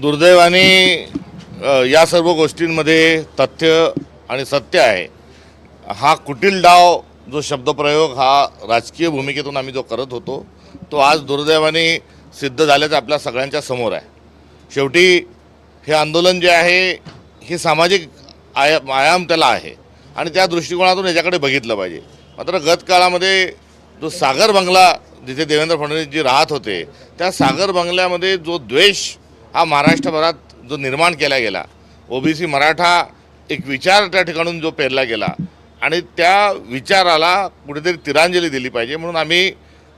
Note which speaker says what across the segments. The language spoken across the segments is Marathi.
Speaker 1: दुर्दैवाने या सर्व गोष्टींमध्ये तथ्य आणि सत्य आहे. हा कुटील डाव जो शब्दप्रयोग हा राजकीय भूमिकेतून आम्ही जो करत होतो तो आज दुर्दैवाने सिद्ध झाल्याचं आपल्या सगळ्यांच्या समोर आहे. शेवटी हे आंदोलन जे आहे हे सामाजिक आया आयाम त्याला आहे. आणि त्या दृष्टिकोनातून याच्याकडे बघितलं पाहिजे. मात्र गत काळामध्ये जो सागर बंगला जिथे देवेंद्र फडणवीसजी राहत होते त्या सागर बंगल्यामध्ये जो द्वेष हा महाराष्ट्रभरात जो निर्माण केला गेला ओबीसी मराठा एक विचार त्या ठिकाणून जो पेरला गेला आणि त्या विचाराला कुठेतरी तिरांजली दिली पाहिजे म्हणून आम्ही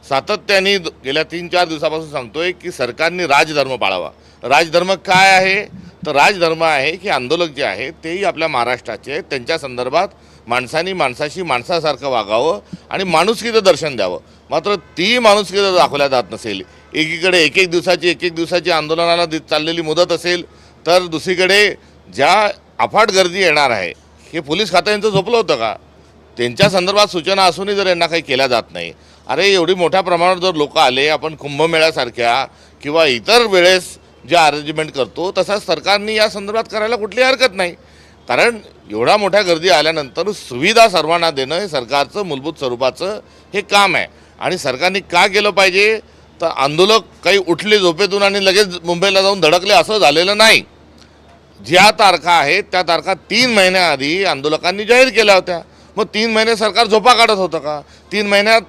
Speaker 1: सातत्याने गेल्या तीन चार दिवसापासून सांगतोय की सरकारने राजधर्म पाळावा. राजधर्म काय आहे? तर राजधर्म आहे की आंदोलक जे आहे तेही आपल्या महाराष्ट्राचे आहेत. त्यांच्या संदर्भात माणसानी माणसाशी माणसासारखं वागावं आणि माणुसकीचं दर्शन द्यावं. मात्र ती माणुसकी जर दाखवल्या जात नसेल. एकीकडे एक एक दिवसाची एक एक दिवसाची आंदोलनाला चाललेली मुदत असेल तर दुसरीकडे ज्या अफाट गर्दी येणार आहे हे पोलीस खातं यांचं झोपलं होतं का? त्यांच्या संदर्भात सूचना असूनही जर यांना काही केल्या जात नाही. अरे एवढी मोठ्या प्रमाणावर जर लोक आले आपण कुंभमेळ्यासारख्या किंवा इतर वेळेस जे अरेंजमेंट करतो तसाच सरकारने या संदर्भात करायला कुठली हरकत नाही. कारण एवढ्या मोठ्या गर्दी आल्यानंतर सुविधा सर्वांना देणं हे सरकारचं मूलभूत स्वरूपाचं हे काम आहे. आणि सरकारने का केलं पाहिजे? तर आंदोलक काही उठले झोपेतून आणि लगेच मुंबईला जाऊन धडकले असं झालेलं नाही. ज्या तारखा आहेत त्या तारखा तीन महिन्याआधी आंदोलकांनी जाहीर केल्या होत्या. मग तीन महिने सरकार झोपा काढत होतं का? तीन महिन्यात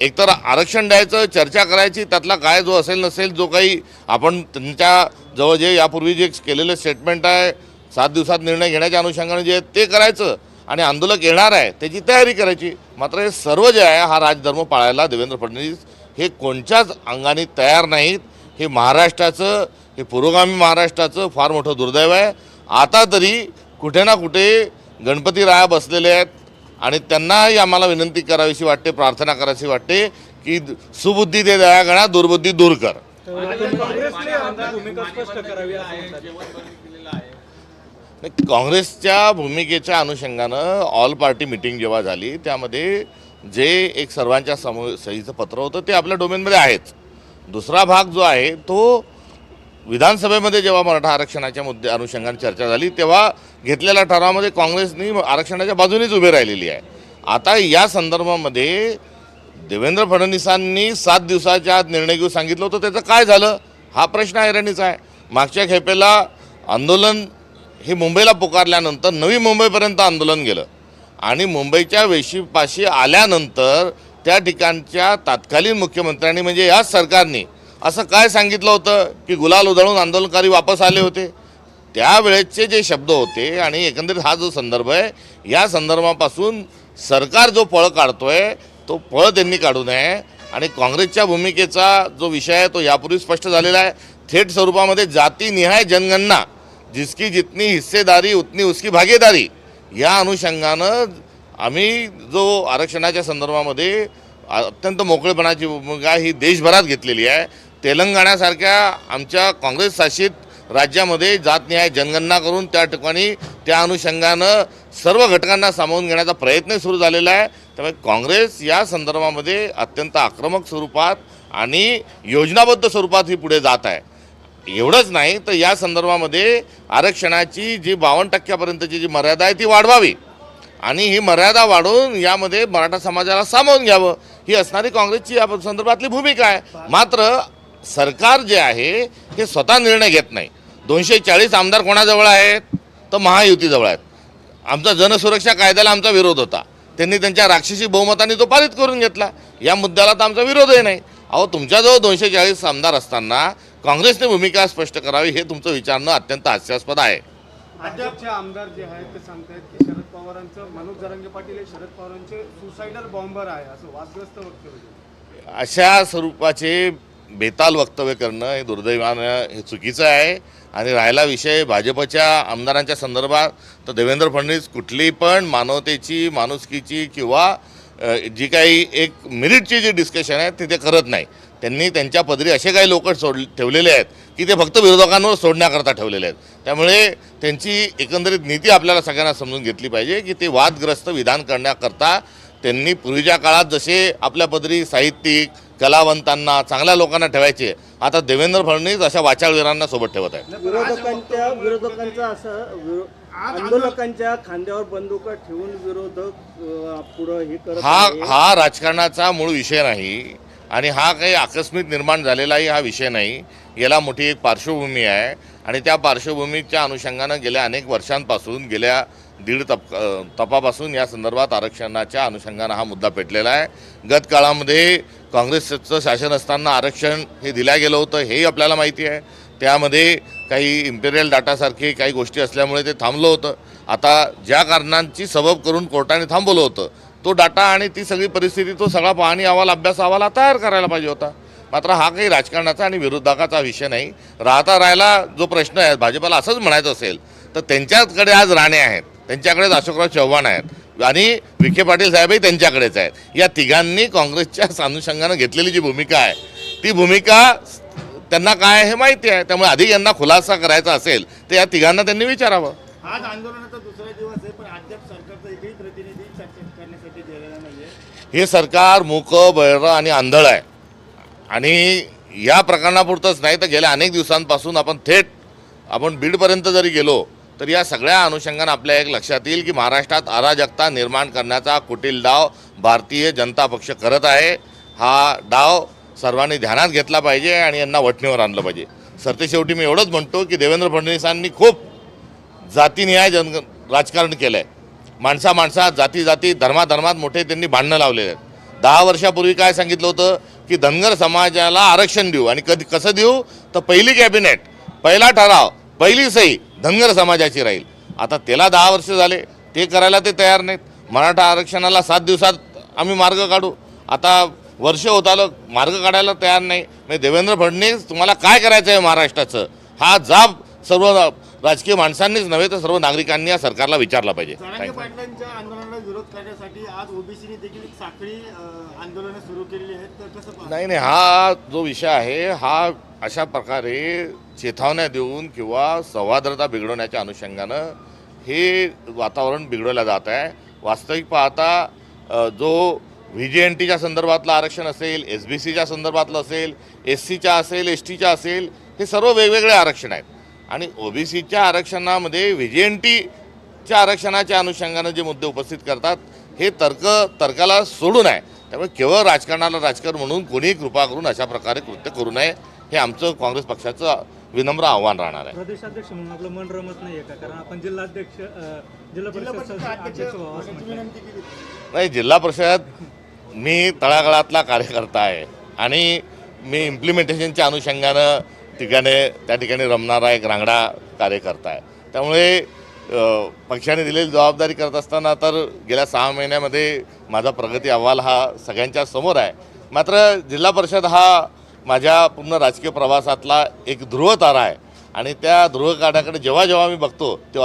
Speaker 1: एकतर आरक्षण द्यायचं चर्चा करायची त्यातला काय जो असेल नसेल जो काही आपण त्यांच्या जवळ जे यापूर्वी जे केलेलं स्टेटमेंट आहे सात दिवसात निर्णय घेण्याच्या अनुषंगाने जे ते करायचं. आणि आंदोलक येणार आहे त्याची तयारी करायची. मात्र हे सर्व जे आहे हा राजधर्म पाळायला देवेंद्र फडणवीस हे कोणत्याच अंगाने तयार नाहीत. हे महाराष्ट्राचं हे पुरोगामी महाराष्ट्राचं फार मोठं दुर्दैव आहे. आता तरी कुठे ना कुठे गणपती राया बसलेले आहेत आणि त्यांनाही आम्हाला विनंती करावीशी वाटते प्रार्थना करावीशी वाटते की सुबुद्धी दे दयागणा दुर्बुद्धी दूर कर
Speaker 2: काँग्रेसने आपली भूमिका स्पष्ट करावी असं म्हणतात
Speaker 1: नाही, काँग्रेसच्या भूमिकेच्या अनुषंगानं ऑल पार्टी मिटिंग जेव्हा झाली त्यामध्ये जे एक सर्वांच्या समो सहीचं पत्र होतं ते आपल्या डोमेनमध्ये आहेच. दुसरा भाग जो आहे तो विधानसभेमध्ये जेव्हा मराठा आरक्षणाच्या मुद्दे अनुषंगाने चर्चा झाली तेव्हा घेतलेल्या ठरावामध्ये काँग्रेसनी आरक्षणाच्या बाजूनेच उभी राहिलेली आहे. आता या संदर्भामध्ये देवेंद्र फडणवीसांनी सात दिवसाच्या आत निर्णय घेऊ सांगितलं होतं त्याचं काय झालं? हा प्रश्न ऐरणीचा आहे. मागच्या खेपेला आंदोलन हे मुंबईला पुकारल्यानंतर नवी मुंबईपर्यंत आंदोलन गेलं. आणि मुंबईच्या वेशीपाशी आल्यानंतर त्या ठिकाणच्या तत्कालीन मुख्यमंत्र्यांनी म्हणजे याच सरकारने असं काय सांगितलं होतं की गुलाल उधळून आंदोलनकारी वापस आले होते? त्यावेळेचे जे शब्द होते आणि एकंदरीत हा जो संदर्भ आहे या संदर्भापासून सरकार जो पळ काढतोय तो पळ त्यांनी काढू नये. आणि काँग्रेसच्या भूमिकेचा जो विषय आहे तो यापूर्वी स्पष्ट झालेला आहे. थेट स्वरूपामध्ये जातीनिहाय जनगणना जिसकी जितनी हिस्सेदारी उतनी उसकी भागीदारी. या अनुषंगानं आम्ही जो आरक्षणाच्या संदर्भामध्ये अत्यंत मोकळेपणाची भूमिका ही देशभरात घेतलेली आहे. तेलंगणासारख्या आमच्या काँग्रेस शासित राज्यामध्ये जातनिहाय जनगणना करून त्या ठिकाणी त्या अनुषंगानं सर्व घटकांना सामावून घेण्याचा प्रयत्न सुरू झालेला आहे. त्यामुळे काँग्रेस या संदर्भामध्ये अत्यंत आक्रमक स्वरूपात आणि योजनाबद्ध स्वरूपात ही पुढे जात आहे. एवढंच नाही तर या संदर्भामध्ये आरक्षणाची जी बावन्न टक्क्यापर्यंतची जी मर्यादा आहे ती वाढवावी. आणि ही मर्यादा वाढवून यामध्ये मराठा समाजाला सामावून घ्यावं. ही असणारी काँग्रेसची या संदर्भातली भूमिका आहे. मात्र सरकार जे आहे हे स्वतः निर्णय घेत नाही. दोनशे चाळीस आमदार कोणाजवळ आहेत? तर महायुतीजवळ आहेत. आमचा जनसुरक्षा कायद्याला आमचा विरोध होता. त्यांनी त्यांच्या राक्षसी बहुमताने तो पारित करून घेतला. या मुद्द्याला तर आमचा विरोधही नाही. अहो तुमच्याजवळ दोनशे चाळीस आमदार असताना काँग्रेसने भूमिका स्पष्ट करावी हे तुमचं विचारणं अत्यंत हास्यास्पद आहे
Speaker 2: भाजपचे आमदार जे आहेत ते सांगतायत की शरद पवारांचं मनोज जरांगे पाटील हे शरद पवारांचे सुसायडल बॉम्बर आहे असं वादग्रस्त वक्तव्य.
Speaker 1: अशा स्वरूपाचे बेताल वक्तव्य करणं हे दुर्दैवानं हे चुकीचं आहे आणि राहिला विषय भाजपच्या आमदारांच्या संदर्भात तर देवेंद्र फडणवीस कुठली पण मानवतेची माणुसकीची किंवा जी काही एक मेरिटची जी डिस्कशन आहे ती ते करत नाही. त्यांनी त्यांच्या पदरी असे काही लोक सोड ठेवलेले आहेत की ते फक्त विरोधकांवर सोडण्याकरता ठेवलेले आहेत. त्यामुळे त्यांची एकंदरीत नीती आपल्याला सगळ्यांना समजून घेतली पाहिजे की ते वादग्रस्त विधान करण्याकरता त्यांनी पूर्वीच्या काळात जसे आपल्या पदरी साहित्यिक कलावंतांना चांगल्या लोकांना ठेवायचे आता देवेंद्र फडणवीस अशा वाचाळवीरांना सोबत ठेवत आहेत.
Speaker 3: विरोधकांच्या विरोधकांचं असं आंदोलकांच्या खांद्यावर बंदुका ठेवून विरोधक पुढं हे करत
Speaker 1: हा. हा राजकारणाचा मूळ विषय नाही आणि हा काही आकस्मिक निर्माण झालेलाही हा विषय नाही. याला मोठी एक पार्श्वभूमी आहे आणि त्या पार्श्वभूमीच्या अनुषंगानं गेल्या अनेक वर्षांपासून गेल्या दीड तप तपापासून या संदर्भात आरक्षणाच्या अनुषंगानं हा मुद्दा पेटलेला आहे. गत काळामध्ये काँग्रेसचं शासन असताना आरक्षण हे दिल्या गेलं होतं हेही आपल्याला माहिती आहे. त्यामध्ये काही इम्पेरियल डाटासारखे काही गोष्टी असल्यामुळे ते थांबलं होतं. आता ज्या कारणांची सबब करून कोर्टाने थांबवलं होतं तो डाटा आणि ती सगळी परिस्थिती तो सगळा पाहणी अहवाल अभ्यास अहवाल तयार करायला पाहिजे होता. मात्र हा काही राजकारणाचा आणि विरोधकाचा विषय नाही. राहता राहायला जो प्रश्न आहे भाजपाला असंच म्हणायचं असेल तर त्यांच्याकडे आज राणे आहेत. त्यांच्याकडेच अशोकराव चव्हाण आहेत. आणि विखे पाटील साहेबही त्यांच्याकडेच आहेत. या तिघांनी काँग्रेसच्या अनुषंगानं घेतलेली जी भूमिका आहे ती भूमिका त्यांना काय आहे हे माहिती आहे? त्यामुळे अधिक यांना खुलासा करायचा असेल तर या तिघांना त्यांनी विचारावं.
Speaker 4: आज आंदोलनाचा दुसरा दिवस आहे पण अद्याप सरकारचा एकही प्रतिनिधी करण्यासाठी गेलेला
Speaker 1: हे सरकार मूक बळं आणि आंधळ आहे. आणि या प्रकरणापुरतंच नाही तर गेल्या अनेक दिवसांपासून आपण थेट आपण बीडपर्यंत जरी गेलो तर या सगळ्या अनुषंगानं आपल्या एक लक्षात येईल की महाराष्ट्रात अराजकता निर्माण करण्याचा कुटील डाव भारतीय जनता पक्ष करत आहे. हा डाव सर्वांनी ध्यानात घेतला पाहिजे आणि यांना वठणीवर आणलं पाहिजे. सरतेशेवटी मी एवढंच म्हणतो की देवेंद्र फडणवीसांनी खूप जातीनिहाय जन राजकारण केलं आहे माणसा माणसात जाती जाती धर्माधर्मात मोठे त्यांनी भांडणं लावलेले आहेत. दहा वर्षापूर्वी काय सांगितलं होतं की धनगर समाजाला आरक्षण देऊ आणि कधी कसं देऊ? तर पहिली कॅबिनेट पहिला ठराव पहिली सही धनगर समाजाची राहील. आता त्याला दहा वर्ष झाले ते करायला ते तयार नाहीत. मराठा आरक्षणाला सात दिवसात आम्ही मार्ग काढू. आता वर्ष होत आलं मार्ग काढायला तयार नाही. म्हणजे देवेंद्र फडणवीस तुम्हाला काय करायचं आहे महाराष्ट्राचं? हा जाब सर्व राजकीय माणसांनीच नव्हे तर सर्व नागरिकांनी या सरकारला विचारला पाहिजे? नाही नाही हा जो विषय आहे हा अशा प्रकारे चेतावण्या देऊन किंवा संवादरता बिघडवण्याच्या अनुषंगानं हे वातावरण बिघडवलं जात आहे. वास्तविक पाहता जो व्ही जी एन टीच्या संदर्भातलं आरक्षण असेल एस बी सीच्या संदर्भातलं असेल एस सीच्या असेल एस टीच्या असेल हे सर्व वेगवेगळे आरक्षण आहेत. आणि ओबीसीच्या आरक्षणामध्ये व्ही जी एन टीच्या आरक्षणाच्या अनुषंगानं जे मुद्दे उपस्थित करतात हे तर्क तर्काला सोडून आहे त्यामुळे केवळ राजकारणाला राजकारण म्हणून कोणीही कृपा करून अशा प्रकारे कृत्य करू नये हे आमचं काँग्रेस पक्षाचं विनम्र आव्हान राहणार आहे.
Speaker 5: प्रदेशाध्यक्ष म्हणून आपलं मन रमत नाहीये का? कारण आपण जिल्हाध्यक्ष जिल्हा परिषद
Speaker 1: नाही जिल्हा परिषद मी तळागाळातला कार्यकर्ता आहे. आणि मी इम्प्लिमेंटेशनच्या अनुषंगानं ठिकाणी त्या ठिकाणी रमणारा एक रांगडा कार्यकर्ता आहे. त्यामुळे पक्षाने दिलेली जबाबदारी करत असताना तर गेल्या सहा महिन्यामध्ये माझा प्रगती अहवाल हा सगळ्यांच्या समोर आहे. मात्र जिल्हा परिषद हा माझ्या पूर्ण राजकीय प्रवासातला एक ध्रुवतारा आहे. आणि त्या ध्रुवकाठाकडे जेव्हा जेव्हा मी बघतो तेव्हा